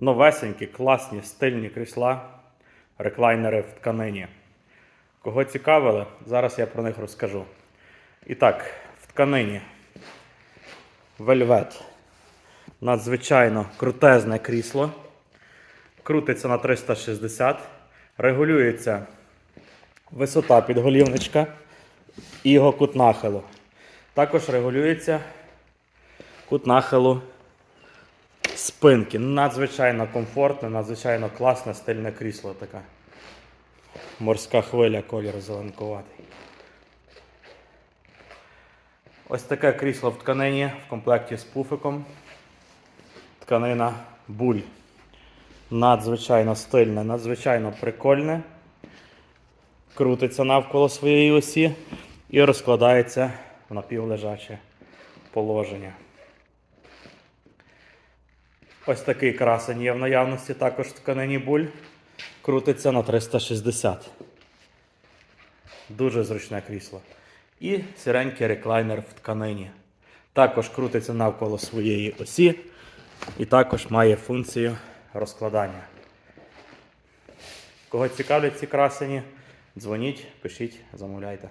Новесенькі, класні, стильні крісла, реклайнери в тканині. Кого цікавили, зараз я про них розкажу. І так, в тканині вельвет. Надзвичайно крутезне крісло. Крутиться на 360. Регулюється висота підголівничка і його кут нахилу. Також регулюється кут нахилу спинки. Надзвичайно комфортне, надзвичайно класне стильне крісло таке. Морська хвиля, колір зеленкуватий. Ось таке крісло в тканині в комплекті з пуфиком. Тканина буль. Надзвичайно стильне, надзвичайно прикольне. Крутиться навколо своєї осі і розкладається в напівлежаче положення. Ось такий красень є в наявності, також тканині буль. Крутиться на 360. Дуже зручне крісло. І сіренький реклайнер в тканині. Також крутиться навколо своєї осі і також має функцію розкладання. Кого цікавлять ці красені, дзвоніть, пишіть, замовляйте.